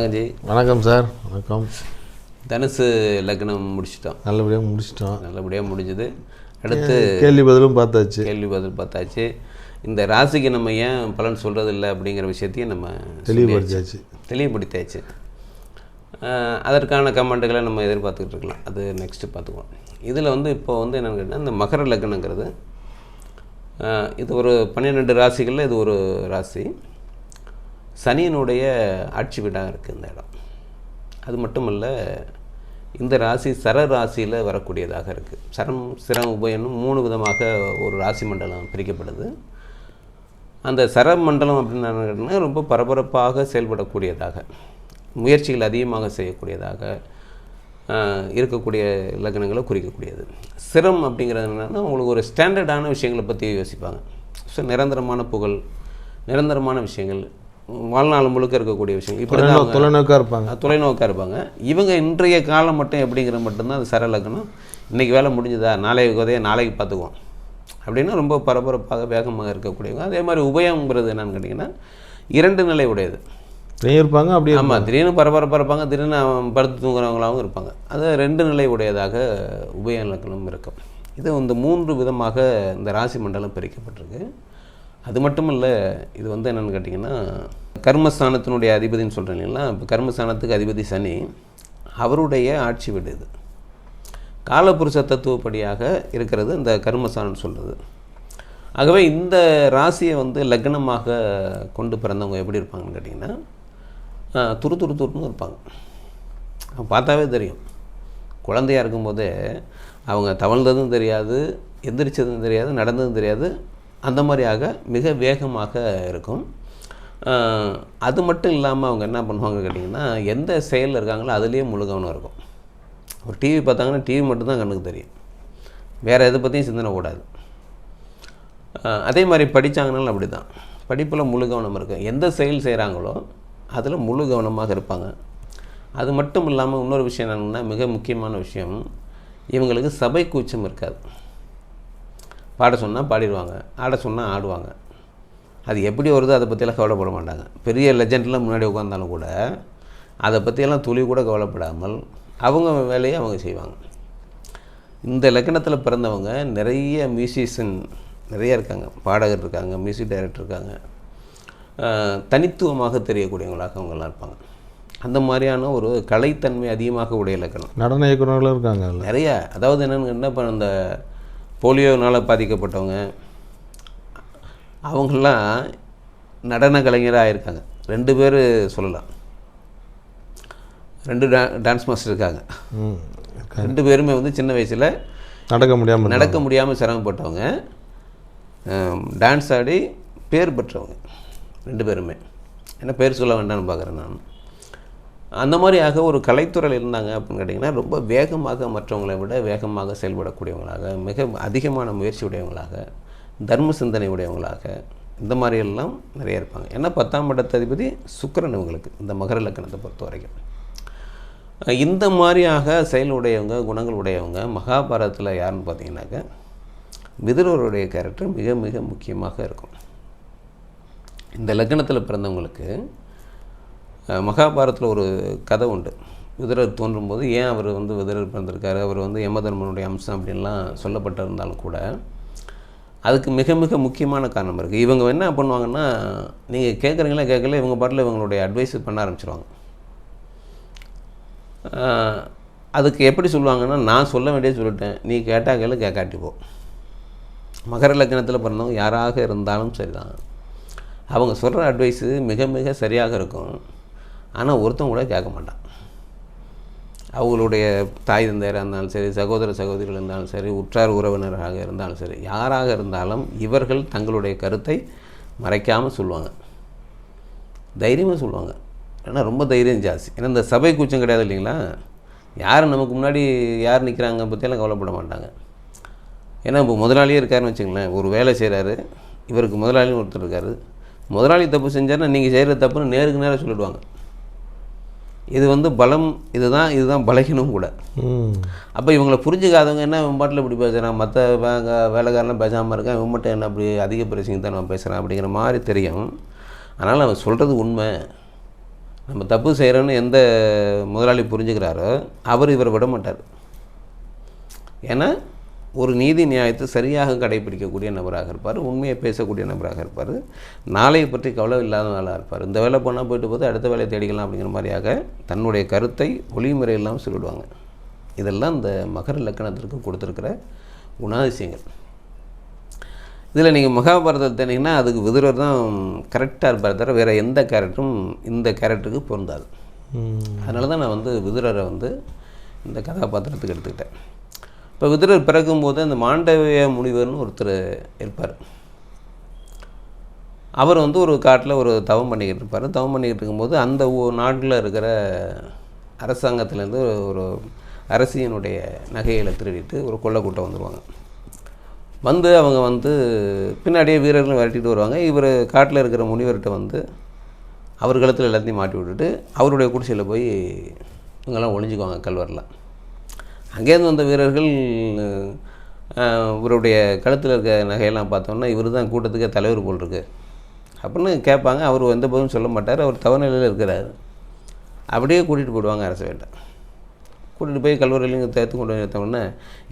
வணக்கம் ஜி. வணக்கம் சார் வணக்கம். தனுசு லக்னம் முடிச்சிட்டோம். நல்லபடியாக முடிச்சிட்டோம். நல்லபடியாக முடிஞ்சது. அடுத்து கேள்வி பதிலும் பார்த்தாச்சு. கேள்வி பதில் பார்த்தாச்சு. இந்த ராசிக்கு நம்ம ஏன் பலன் சொல்கிறது இல்லை அப்படிங்கிற விஷயத்தையும் நம்ம தெளிவுபடுத்தியாச்சு. ஆஹ் அதற்கான கமெண்ட்டுகளை நம்ம எதிர்பார்த்துக்கிட்டு இருக்கலாம். அது நெக்ஸ்ட்டு பார்த்துக்குவோம். இதில் வந்து இப்போ வந்து என்னென்னு கேட்டால் இந்த மகர லக்னங்கிறது இது ஒரு பன்னிரெண்டு ராசிகளில் இது ஒரு ராசி. சனியினுடைய ஆட்சி வீடாக இருக்குது இந்த இடம். அது மட்டும் இல்லை இந்த ராசி சர ராசியில் வரக்கூடியதாக இருக்குது சரம் சிரம் உபயனும் மூணு விதமாக ஒரு ராசி மண்டலம் பிரிக்கப்படுது. அந்த சர மண்டலம் அப்படின்னு ரொம்ப பரபரப்பாக செயல்படக்கூடியதாக முயற்சிகள் அதிகமாக செய்யக்கூடியதாக இருக்கக்கூடிய லக்னங்களை குறிக்கக்கூடியது. சிரம் அப்படிங்கிறது என்னென்னா உங்களுக்கு ஒரு ஸ்டாண்டர்டான விஷயங்களை பற்றி யோசிப்பாங்க. ஸோ நிரந்தரமான புகழ் நிரந்தரமான விஷயங்கள் வாழ்நாள் முழுக்க இருக்கக்கூடிய விஷயங்கள் இப்படி தான் தொலைநோக்காக இருப்பாங்க. தொலைநோக்காக இருப்பாங்க. இவங்க இன்றைய காலம் மட்டும் எப்படிங்கிற மட்டும்தான் அது சர லக்னம் இன்றைக்கி வேலை முடிஞ்சுதா? நாளைக்கு உதய நாளைக்கு பார்த்துக்குவோம். அப்படின்னா ரொம்ப பரபரப்பாக வேகமாக இருக்கக்கூடியவங்க. அதே மாதிரி உபயங்கிறது என்னன்னு கேட்டிங்கன்னா இரண்டு நிலை உடையது. இருப்பாங்க அப்படியே ஆமாம் திடீர்னு பரபரப்பாக இருப்பாங்க திடீர்னு படுத்து தூங்குறவங்களாகவும் இருப்பாங்க. அது ரெண்டு நிலை உடையதாக உபய இருக்கும். இது இந்த மூன்று விதமாக இந்த ராசி மண்டலம் பிரிக்கப்பட்டிருக்கு. அது மட்டும் இல்லை இது வந்து என்னென்னு கேட்டிங்கன்னா கர்மஸ்தானத்தினுடைய அதிபதின்னு சொல்கிறேன் இல்லைங்களா? இப்போ கர்மஸ்தானத்துக்கு அதிபதி சனி அவருடைய ஆட்சி வீடு இது. காலபுருஷ தத்துவப்படியாக இருக்கிறது இந்த கர்மஸ்தானம் சொல்கிறது ஆகவே இந்த ராசியை வந்து லக்னமாக கொண்டு பிறந்தவங்க எப்படி இருப்பாங்கன்னு கேட்டிங்கன்னா துரு துரு துருன்னு இருப்பாங்க பார்த்தாவே தெரியும். குழந்தையா இருக்கும்போதே அவங்க தவழ்ந்ததும் தெரியாது எந்திரிச்சதும் தெரியாது நடந்ததும் தெரியாது அந்த மாதிரியாக மிக வேகமாக இருக்கும். அது மட்டும் இல்லாமல் அவங்க என்ன பண்ணுவாங்க கேட்டிங்கன்னா எந்த செயலில் இருக்காங்களோ அதுலேயே முழு கவனம் இருக்கும். ஒரு டிவி பார்த்தாங்கன்னா டிவி மட்டும்தான் கண்ணுக்கு தெரியும். வேறு எதை பற்றியும் சிந்தனை கூடாது. அதே மாதிரி படித்தாங்கனாலும் அப்படி தான் படிப்பில் முழு கவனம் இருக்கும். எந்த செயல் செய்கிறாங்களோ அதில் முழு கவனமாக இருப்பாங்க. அது மட்டும் இல்லாமல் இன்னொரு விஷயம் என்னென்னா மிக முக்கியமான விஷயம் இவங்களுக்கு சபை கூச்சம் இருக்காது. பாட சொன்னால் பாடிடுவாங்க ஆட சொன்னால் ஆடுவாங்க. அது எப்படி வருதோ அதை பற்றியெல்லாம் கவலைப்பட மாட்டாங்க. பெரிய லெஜெண்ட்லாம் முன்னாடி உட்காந்தாலும் கூட அதை பற்றியெல்லாம் துளி கூட கவலைப்படாமல் அவங்க வேலையை அவங்க செய்வாங்க. இந்த லக்கணத்தில் பிறந்தவங்க நிறைய மியூசிஷியன் நிறைய இருக்காங்க. பாடகர் இருக்காங்க மியூசிக் டைரக்டர் இருக்காங்க. தனித்துவமாக தெரியக்கூடியவங்களாக அவங்கெல்லாம் இருப்பாங்க. அந்த மாதிரியான ஒரு கலைத்தன்மை அதிகமாக உடைய இலக்கணம் நடன இயக்குநர்களும் இருக்காங்க நிறைய. அதாவது என்னென்னு என்ன இப்போ அந்த போலியோனால் பாதிக்கப்பட்டவங்க அவங்கெல்லாம் நடன கலைஞராக இருக்காங்க. ரெண்டு பேர் சொல்லலாம். ரெண்டு டா டான்ஸ் மாஸ்டர் இருக்காங்க. ரெண்டு பேருமே வந்து சின்ன வயசில் நடக்க முடியாமல் நடக்க முடியாமல் சிரமப்பட்டவங்க. டான்ஸ் ஆடி பேர் பெற்றவங்க. ரெண்டு பேருமே. என்ன பேர் சொல்ல வேண்டாம்னு பார்க்குறேன் நான். அந்த மாதிரியாக ஒரு கலைத்துறையில் இருந்தாங்க அப்படின்னு கேட்டிங்கன்னா ரொம்ப வேகமாக மற்றவங்களை விட வேகமாக செயல்படக்கூடியவங்களாக மிக அதிகமான முயற்சி உடையவங்களாக தர்ம சிந்தனை உடையவங்களாக இந்த மாதிரியெல்லாம் நிறைய இருப்பாங்க. ஏன்னா பத்தாம் இடத்த அதிபதி சுக்கிரன் இவங்களுக்கு இந்த மகர லக்கணத்தை பொறுத்த வரைக்கும். இந்த மாதிரியாக செயல் உடையவங்க குணங்கள் உடையவங்க மகாபாரதத்தில் யாருன்னு பார்த்தீங்கன்னாக்க விதுரருடைய கேரக்டர் மிக மிக முக்கியமாக இருக்கும். இந்த லக்னத்தில் பிறந்தவங்களுக்கு மகாபாரத்தில் ஒரு கதை உண்டு. விதரர் தோன்றும்போது ஏன் அவர் வந்து விதரர் பிறந்திருக்காரு? அவர் வந்து யமதர்மனுடைய அம்சம் அப்படின்லாம் சொல்லப்பட்டிருந்தாலும் கூட அதுக்கு மிக மிக முக்கியமான காரணம் இருக்குது இவங்க என்ன பண்ணுவாங்கன்னா நீங்கள் கேட்குறீங்களா கேட்கல இவங்க பாட்டில் இவங்களுடைய அட்வைஸ் பண்ண ஆரம்பிச்சிருவாங்க. அதுக்கு எப்படி சொல்லுவாங்கன்னா நான் சொல்ல வேண்டியது சொல்லிட்டேன். நீ கேட்டா கேளு கேட்காட்டி போ. மகர லக்னத்தில் பிறந்தவங்க யாராக இருந்தாலும் சரிதான். அவங்க சொல்கிற அட்வைஸு மிக மிக சரியாக இருக்கும். ஆனால் ஒருத்தன் கூட கேட்க மாட்டான். அவங்களுடைய தாய் தந்தையராக இருந்தாலும் சரி சகோதர சகோதரிகள் இருந்தாலும் சரி உற்றார் உறவினராக இருந்தாலும் சரி யாராக இருந்தாலும் இவர்கள் தங்களுடைய கருத்தை மறைக்காமல் சொல்லுவாங்க. தைரியமாக சொல்லுவாங்க. ஏன்னா ரொம்ப தைரியம் ஜாஸ்தி. ஏன்னா இந்த சபை கூச்சம் கிடையாது இல்லைங்களா? யார் நமக்கு முன்னாடி யார் நிற்கிறாங்க பற்றியெல்லாம் கவலைப்பட மாட்டாங்க. ஏன்னா இப்போ முதலாளியே இருக்காருன்னு வச்சுங்களேன் ஒரு வேலை செய்கிறாரு இவருக்கு முதலாளின்னு ஒருத்தர் இருக்காரு. முதலாளி தப்பு செஞ்சாருன்னா நீங்கள் செய்கிற தப்புன்னு நேருக்கு நேராக சொல்லிடுவாங்க. இது வந்து பலம் இதுதான் இதுதான் பலகீனம் கூட. அப்போ இவங்களை புரிஞ்சுக்காதவங்க என்ன இவன் பாட்டில் இப்படி பேசுகிறான் மற்ற வேலைக்காரலாம் பேசாமல் இருக்கான் இவன் மட்டும் என்ன அப்படி அதிக பிரச்சனை தான் நான் பேசுகிறான் அப்படிங்கிற மாதிரி தெரியும். அதனால் அவன் சொல்கிறது உண்மை. நம்ம தப்பு செய்கிறோன்னு எந்த முதலாளி புரிஞ்சுக்கிறாரோ அவர் இவரை விட மாட்டார். ஏன்னா ஒரு நீதி நியாயத்தை சரியாக கடைபிடிக்கக்கூடிய நபராக இருப்பார் உண்மையை பேசக்கூடிய நபராக இருப்பார் நாளையை பற்றி கவலை இல்லாத ஆளாக இருப்பார். இந்த வேலை போனால் போயிட்டு போது அடுத்த வேலையை தேடிக்கலாம் அப்படிங்கிற மாதிரியாக தன்னுடைய கருத்தை ஒளிமுறை இல்லாமல் சொல்லிடுவாங்க. இதெல்லாம் இந்த மகர லக்கணத்திற்கு கொடுத்துருக்கிற குணாதிசயங்கள். இதில் நீங்கள் மகாபாரதத்தை தேனீங்கன்னா அதுக்கு விதுரர் தான் கரெக்டாக இருப்பார் தவிர வேறு எந்த கேரக்டரும் இந்த கேரக்டருக்கு பொருந்தாது. அதனால தான் நான் வந்து விதுரரை வந்து இந்த கதாபாத்திரத்துக்கு எடுத்துக்கிட்டேன். இப்போ விதுரர் பிறக்கும்போது அந்த மாண்டவிய முனிவர்னு ஒருத்தர் இருப்பார். அவர் வந்து ஒரு காட்டில் ஒரு தவம் பண்ணிக்கிட்டு இருப்பார். தவம் பண்ணிக்கிட்டு இருக்கும்போது அந்த நாட்டில் இருக்கிற அரசாங்கத்துலேருந்து ஒரு அரசியனுடைய நகைகளை திருடிட்டு ஒரு கொள்ளை கூட்டம் வந்துடுவாங்க வந்து அவங்க வந்து பின்னாடியே வீரர்களும் விரட்டிட்டு வருவாங்க. இவர் காட்டில் இருக்கிற முனிவர்கிட்ட வந்து அவர் கழுத்தில் எல்லாத்தையும் மாட்டி விட்டுட்டு அவருடைய குடிசையில் போய் இவங்கெல்லாம் ஒளிஞ்சுக்குவாங்க கல்வரெலாம் அங்கேருந்து வந்த வீரர்கள் இவருடைய கழுத்தில் இருக்க நகையெல்லாம் பார்த்தோன்னா இவர் தான் கூட்டத்துக்கே தலைவர் போல் இருக்கு. அப்படின்னு கேட்பாங்க. அவர் எந்த பதிலும் சொல்ல மாட்டார். அவர் தவநிலையில் இருக்கிறார். அப்படியே கூட்டிகிட்டு போயிடுவாங்க அரச வேட்டை கூட்டிகிட்டு போய் கல்வரையிலையும் தேர்த்து கொண்டு வந்து நிறுத்தவுடனே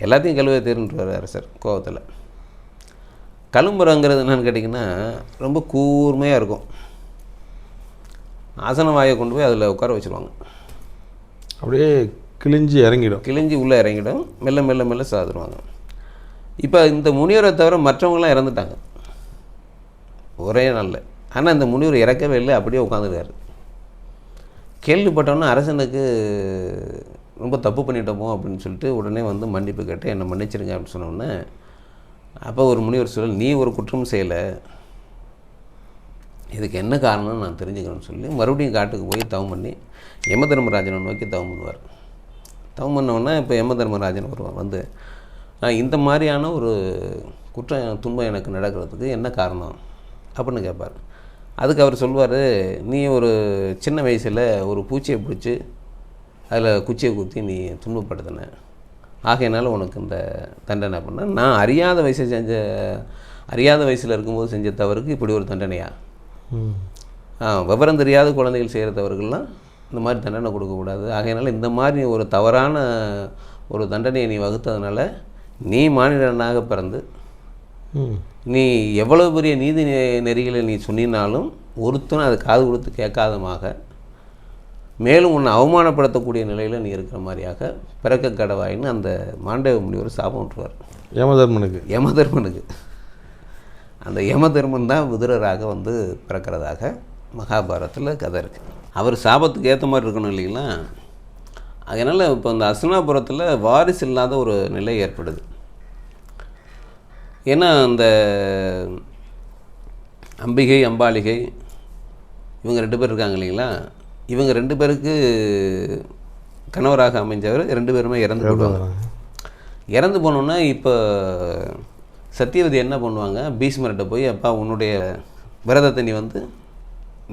எல்லாத்தையும் கழுவை தேர்ந்துட்டு அரசர் கோவத்தில். கழும்புறங்கிறது என்னென்னு கேட்டிங்கன்னா ரொம்ப கூர்மையாக இருக்கும். ஆசன வாயை கொண்டு போய் அதில் உட்கார வச்சுருவாங்க. அப்படியே கிழிஞ்சி இறங்கிடும். கிழிஞ்சி உள்ளே இறங்கிடும். மெல்ல மெல்ல மெல்ல சாதுருவாங்க. இப்போ இந்த முனிவரை தவிர மற்றவங்களாம் இறந்துட்டாங்க. ஒரே நாளில். ஆனால் இந்த முனிவர் இறக்கவே இல்லை அப்படியே உட்காந்துருக்காரு. கேள்விப்பட்டோன்னா அரசனுக்கு ரொம்ப தப்பு பண்ணிட்டோமோ அப்படின்னு சொல்லிட்டு உடனே வந்து மன்னிப்பு கேட்டு என்னை மன்னிச்சிருங்க அப்படின்னு சொன்னோடனே அப்போ ஒரு முனிவர் சொல்ல நீ ஒரு குற்றம் செய்யலை. இதுக்கு என்ன காரணம்னு நான் தெரிஞ்சுக்கணும்னு சொல்லி மறுபடியும் காட்டுக்கு போய் தவம் பண்ணி யம தர்மராஜனை நோக்கி தவம் பண்ணுவார். தவம் பண்ணோன்னே இப்போ யம தர்மராஜன் வருவார். வந்து "ஆ, இந்த மாதிரியான ஒரு குற்றம் துன்பம் எனக்கு நடக்கிறதுக்கு என்ன காரணம்? அப்படின்னு கேட்பார். அதுக்கு அவர் சொல்வார் நீ ஒரு சின்ன வயசில் ஒரு பூச்சியை பிடிச்சி அதில் குச்சியை குத்தி நீ துன்பப்படுத்தின. ஆகையினால உனக்கு இந்த தண்டனை அப்படின்னா. நான் அறியாத வயசை செஞ்ச அறியாத வயசில் இருக்கும்போது செஞ்ச தவறுக்கு இப்படி ஒரு தண்டனையா? விவரம் தெரியாத குழந்தைகள் செய்கிற தவறுகள்லாம் இந்த மாதிரி தண்டனை கொடுக்கக்கூடாது. ஆகையினால இந்த மாதிரி ஒரு தவறான ஒரு தண்டனையை நீ வகுத்ததுனால நீ மானிடனாக பிறந்து. நீ எவ்வளவு பெரிய நீதி நெறிகளை நீ சொன்னினாலும் ஒருத்தனும் அது காது கொடுத்து கேட்காதமாக மேலும் உன்னை அவமானப்படுத்தக்கூடிய நிலையில் நீ இருக்கிற மாதிரியாக பிறக்க கடவாயின்னு அந்த மாண்டவ முனிவர் சாபம் விட்டுருவார். யமதர்மனுக்கு. யமதர்மனுக்கு. அந்த யமதர்மன் தான் விதுரராக வந்து பிறக்கிறதாக மகாபாரதத்தில் கதை இருக்குது அவர் சாபத்துக்கு ஏற்ற மாதிரி இருக்கணும் இல்லைங்களா? அதனால் இப்போ அந்த அஸ்னாபுரத்தில் வாரிசு இல்லாத ஒரு நிலை ஏற்படுது. ஏன்னா அந்த அம்பிகை அம்பாலிகை இவங்க ரெண்டு பேர் இருக்காங்க இல்லைங்களா? இவங்க ரெண்டு பேருக்கு கணவராக அமைஞ்சவர் ரெண்டு பேருமே இறந்து போயிடுவாங்க. இறந்து போனோன்னா இப்போ சத்தியவதி என்ன பண்ணுவாங்க? பீஷ்மர்கிட்ட போய் அப்பா உன்னுடைய விரதத்தை நீ வந்து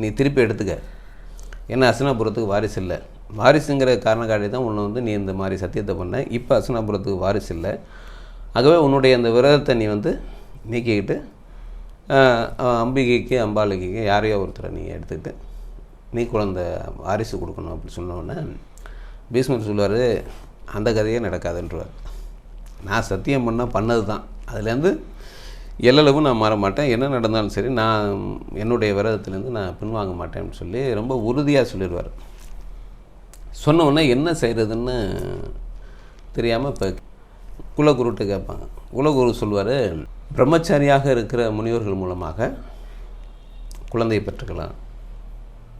நீ திருப்பி எடுத்துக்க. ஏன்னா அசனாபுரத்துக்கு வாரிசு இல்லை. வாரிசுங்கிற காரணக்காடி தான் உன்னை வந்து நீ இந்த மாதிரி சத்தியத்தை பண்ண. இப்போ அசனாபுரத்துக்கு வாரிசு இல்லை. ஆகவே உன்னுடைய அந்த விரதத்தை நீ வந்து நீக்கிக்கிட்டு அம்பிகைக்கு அம்பாலிகைக்கு யாரையோ ஒருத்தரை நீ எடுத்துக்கிட்டு நீ குழந்த வாரிசு கொடுக்கணும் அப்படி சொன்னோன்னே பீஷ்மர் சொல்லுவார் அந்த கதையே நடக்காதுன்றவார். நான் சத்தியம் பண்ணால் பண்ணது தான். அதுலேருந்து எல்லளவும் நான் மாற மாட்டேன் என்ன நடந்தாலும் சரி நான் என்னுடைய விரதத்துலேருந்து நான் பின்வாங்க மாட்டேன்னு சொல்லி ரொம்ப உறுதியாக சொல்லிடுவார். சொன்ன என்ன செய்கிறதுன்னு தெரியாமல் இப்போ குலகுருட்டு கேட்பாங்க. குலகுரு சொல்வார் பிரம்மச்சாரியாக இருக்கிற முனிவர்கள் மூலமாக குழந்தையை பெற்றுக்கலாம்.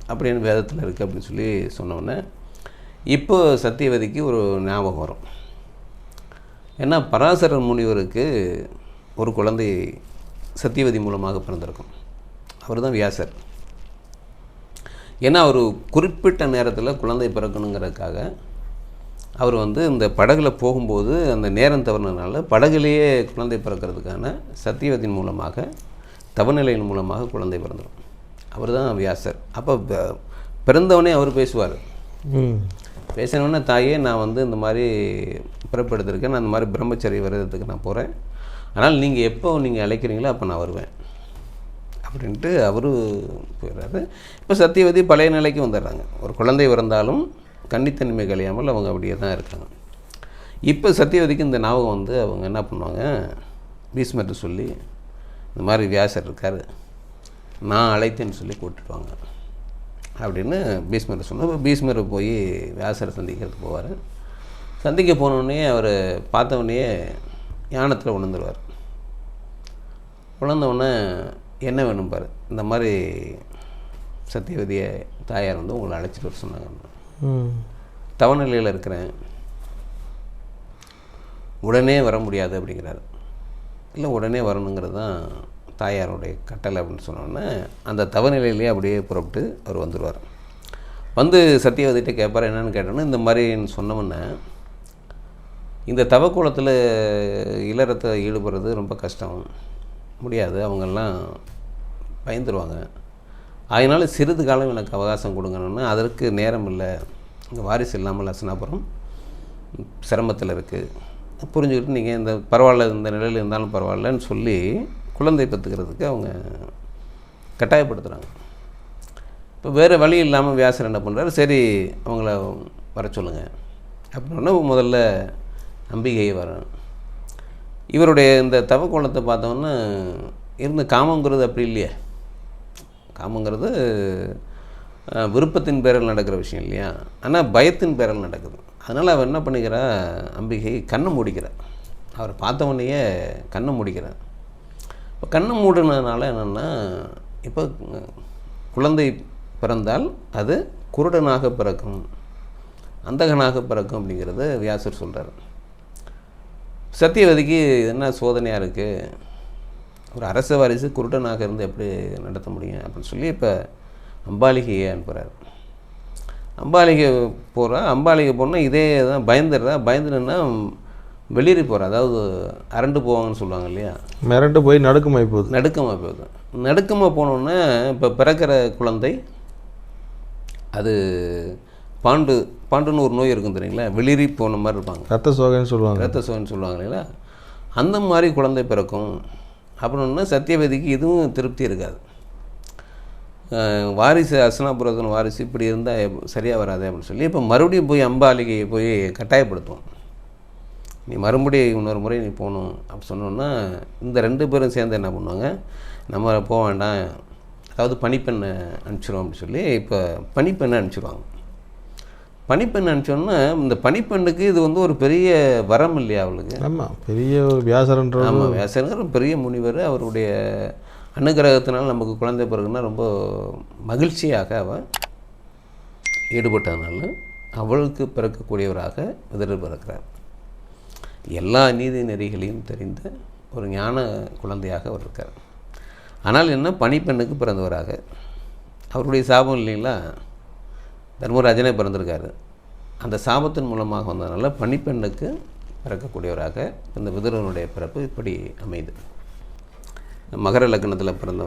அப்படின்னு வேதத்தில் இருக்குது அப்படின்னு சொல்லி சொன்ன இப்போ சத்தியவதிக்கு ஒரு ஞாபகம் வரும். ஏன்னா பராசரர் முனிவருக்கு ஒரு குழந்தை சத்தியவதி மூலமாக பிறந்திருக்கும். அவர் தான் வியாசர். ஏன்னா அவர் குறிப்பிட்ட நேரத்தில் குழந்தை பிறக்கணுங்கிறதுக்காக அவர் வந்து இந்த படகுல போகும்போது அந்த நேரம் தவறினதுனால படகுலேயே குழந்தை பிறக்கிறதுக்கான சத்தியவதின் மூலமாக தவநிலையின் மூலமாக குழந்தை பிறந்துடும் அவர் தான் வியாசர். அப்போ பிறந்தவனே அவர் பேசுவார். ம். பேசினோடனே தாயே நான் வந்து இந்த மாதிரி பிறப்பெடுத்திருக்கேன் நான் இந்த மாதிரி பிரம்மச்சரிய விரதத்துக்கு நான் போகிறேன் ஆனால் நீங்கள் எப்போ நீங்கள் அழைக்கிறீங்களோ அப்போ நான் வருவேன். அப்படின்ட்டு அவரு போயிடுறாரு. இப்போ சத்தியவதி பழைய நிலைக்கு வந்துடுறாங்க. ஒரு குழந்தை பிறந்தாலும் கன்னித்தன்மை கழியாமல் அவங்க அப்படியே தான் இருக்காங்க. இப்போ சத்தியவதிக்கு இந்த ஞாபகம் வந்து அவங்க என்ன பண்ணுவாங்க? பீஸ்மர்ட்டு சொல்லி இந்த மாதிரி வியாசர் இருக்கார். நான் அழைத்தேன்னு சொல்லி கூப்பிட்டுருவாங்க அப்படின்னு பீஸ்மர் சொன்னால் பீஸ்மர் போய் வியாசரை சந்திக்கிறதுக்கு போவார். சந்திக்க போனோடனே அவர் பார்த்தவொடனே யானத்தில் உணர்ந்துருவார் உணர்ந்தவுடனே என்ன வேணும் பாரு? இந்த மாதிரி சத்தியவதிய தாயார் வந்து உங்களை அழைச்சிட்டு வர சொன்னாங்க. தவநிலையில் இருக்கிறேன். உடனே வர முடியாது அப்படிங்கிறாரு. இல்லை உடனே வரணுங்கிறது தான் தாயாருடைய கட்டளை அப்படின்னு சொன்னோன்னே அந்த தவநிலையிலேயே அப்படியே புறப்பட்டு அவர் வந்துடுவார் வந்து சத்தியவதிட்ட கேட்பார் என்னன்னு கேட்டோன்னா இந்த மாதிரின்னு சொன்னோன்னே இந்த தவக்குளத்தில் இளரத்தை ஈடுபடுறது ரொம்ப கஷ்டம். முடியாது அவங்கெல்லாம் பயந்துருவாங்க. அதனால் சிறிது காலம் எனக்கு அவகாசம் கொடுங்கன்னு அதற்கு நேரம் இல்லை. இங்கே வாரிசு இல்லாமல் அசனாபுரம் சிரமத்தில் இருக்குது புரிஞ்சுக்கிட்டு நீங்கள் இந்த பரவாயில்ல இந்த நிலையில் இருந்தாலும் பரவாயில்லன்னு சொல்லி குழந்தை பெற்றுக்கிறதுக்கு அவங்க கட்டாயப்படுத்துகிறாங்க இப்போ வேறு வழி இல்லாமல் வியாசர் என்ன பண்ணுறாரு சரி அவங்கள வர சொல்லுங்கள் அப்படின்னா முதல்ல நம்பிக்கையை வரணும் இவருடைய இந்த தவக்கோலத்தை பார்த்தோன்னா இருந்து காமங்கிறது அப்படி இல்லையா. காமங்கிறது விருப்பத்தின் பேரில் நடக்கிற விஷயம் இல்லையா? ஆனால் பயத்தின் பேரில் நடக்குது. அதனால் அவர் என்ன பண்ணிக்கிறா அம்பிகை கண்ணை மூடிக்கிறார். அவரை பார்த்த உடனேயே கண்ணை மூடிக்கிறார். இப்போ கண்ணை மூடினதுனால என்னென்னா இப்போ குழந்தை பிறந்தால் அது குருடனாக பிறக்கும் அந்தகனாக பிறக்கும் அப்படிங்கிறது வியாசர் சொல்கிறார் சத்தியவதிக்கு என்ன சோதனையாக இருக்குது ஒரு அரச வாரிசு குருடனாக இருந்து எப்படி நடத்த முடியும் அப்படின்னு சொல்லி இப்போ அம்பாலிகையை அனுப்புகிறார் அம்பாலிகை போகிறா அம்பாலிகை போனால் இதே தான் பயந்துடுறா. பயந்துடுன்னா வெளியேறி போகிறா அதாவது அரண்டு போவாங்கன்னு சொல்லுவாங்க இல்லையா? மிரண்டு போய் நடுக்கமாகி போகுது. நடுக்கமாக போகுது. நடுக்கமாக போனோன்னே இப்போ பிறக்கிற குழந்தை அது பாண்டு பாண்டுன்னு ஒரு நோய் இருக்கும் தெரியுங்களா? வெளிரி போன மாதிரி இருப்பாங்க. ரத்த சோகைன்னு சொல்லுவாங்க. ரத்த சோகன்னு சொல்லுவாங்க இல்லைங்களா? அந்த மாதிரி குழந்தை பிறக்கும். அப்படின்னா சத்தியவதிக்கு இதுவும் திருப்தி இருக்காது. வாரிசு அசனாபுரத்தின் வாரிசு இப்படி இருந்தால் சரியாக வராது அப்படின்னு சொல்லி இப்போ மறுபடியும் போய் அம்பாலிகையை போய் கட்டாயப்படுத்துவோம். நீ மறுபடியும் இன்னொரு முறை நீ போகணும் அப்படி சொன்னோன்னா இந்த ரெண்டு பேரும் சேர்ந்து என்ன பண்ணுவாங்க? நம்ம போக வேண்டாம். அதாவது பனிப்பெண்ணை அனுப்பிச்சிரும் அப்படின்னு சொல்லி இப்போ பனிப்பெண்ணை அனுப்பிச்சிருவாங்க. பனிப்பெண் அனுப்பிச்சோன்னா இந்த பனிப்பெண்ணுக்கு இது வந்து ஒரு பெரிய வரம் இல்லையா அவளுக்கு? ஆமாம் பெரிய ஒரு வியாசரன்ற ஆமாம் வியாசங்கர் ஒரு பெரிய முனிவர் அவருடைய அனுகிரகத்தினால் நமக்கு குழந்தை பிறகுனா ரொம்ப மகிழ்ச்சியாக அவள் ஈடுபட்டதுனால அவளுக்கு பிறக்கக்கூடியவராக விதர் பிறக்கிறார். எல்லா நீதி நெறிகளையும் தெரிந்த ஒரு ஞான குழந்தையாக அவர் இருக்கார். ஆனால் என்ன பனிப்பெண்ணுக்கு பிறந்தவராக. அவருடைய சாபம் இல்லைங்களா? தர்மராஜனே பிறந்திருக்காரு. அந்த சாபத்தின் மூலமாக வந்ததுனால பனிப்பெண்ணுக்கு பிறக்கக்கூடியவராக இந்த விதுரனுடைய பிறப்பு இப்படி அமையுது. மகர லக்கணத்தில் பிறந்த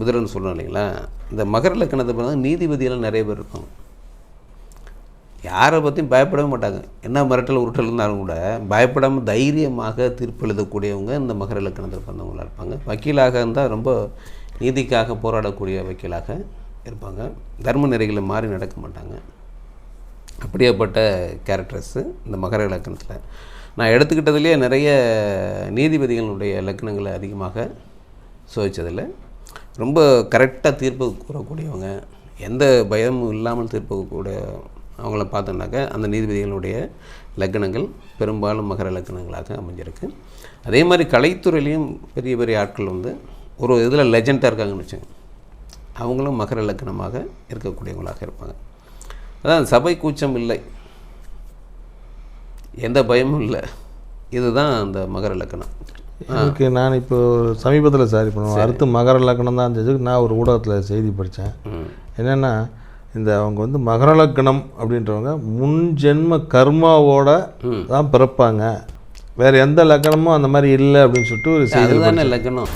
விதுரன் சொல்கிறோம் இல்லைங்களா? இந்த மகர லக்கணத்தில் பிறந்த நீதிபதியெல்லாம் நிறைய பேர் இருக்கும் யாரை பற்றியும் பயப்படவே மாட்டாங்க. என்ன மிரட்டல் உருட்டல் இருந்தாலும் கூட பயப்படாமல் தைரியமாக தீர்ப்பு எழுதக்கூடியவங்க இந்த மகர லக்கணத்தில் பிறந்தவங்களாக இருப்பாங்க. வக்கீலாக இருந்தால் ரொம்ப நீதிக்காக போராடக்கூடிய வக்கீலாக இருப்பாங்க. தர்ம நெறிகளை மாறி நடக்க மாட்டாங்க. அப்படியேப்பட்ட கேரக்டர்ஸு இந்த மகர இலக்கணத்தில் நான் எடுத்துக்கிட்டதுலேயே நிறைய நீதிபதிகளுடைய இலக்கணங்களை அதிகமாக சோதித்ததில் ரொம்ப கரெக்டாக தீர்ப்பு கூறக்கூடியவங்க எந்த பயமும் இல்லாமல் தீர்ப்பு கூட அவங்கள பார்த்தோன்னாக்க அந்த நீதிபதிகளுடைய லக்கணங்கள் பெரும்பாலும் மகர லக்கணங்களாக அமைஞ்சிருக்கு. அதே மாதிரி கலைத்துறையிலையும் பெரிய பெரிய ஆட்கள் வந்து ஒரு இதில் லெஜெண்டாக இருக்காங்கன்னு வச்சுங்க அவங்களும் மகர லக்கணமாக இருக்கக்கூடியவங்களாக இருப்பாங்க. அதான் சபை கூச்சம் இல்லை. எந்த பயமும் இல்லை. இதுதான் அந்த மகர லக்கணம் எனக்கு நான் இப்போ சமீபத்தில் சார் நம்ம அடுத்து மகர லக்கணம் தான் தெரிஞ்சு நான் ஒரு ஊடகத்தில் செய்தி படித்தேன். என்னென்னா இந்த அவங்க வந்து மகர லக்கணம் அப்படின்றவங்க முன் ஜென்ம கர்மாவோட தான் பிறப்பாங்க. வேறு எந்த லக்கணமும் அந்த மாதிரி இல்லை அப்படின்னு சொல்லிட்டு ஒரு செய்தி லக்கணம்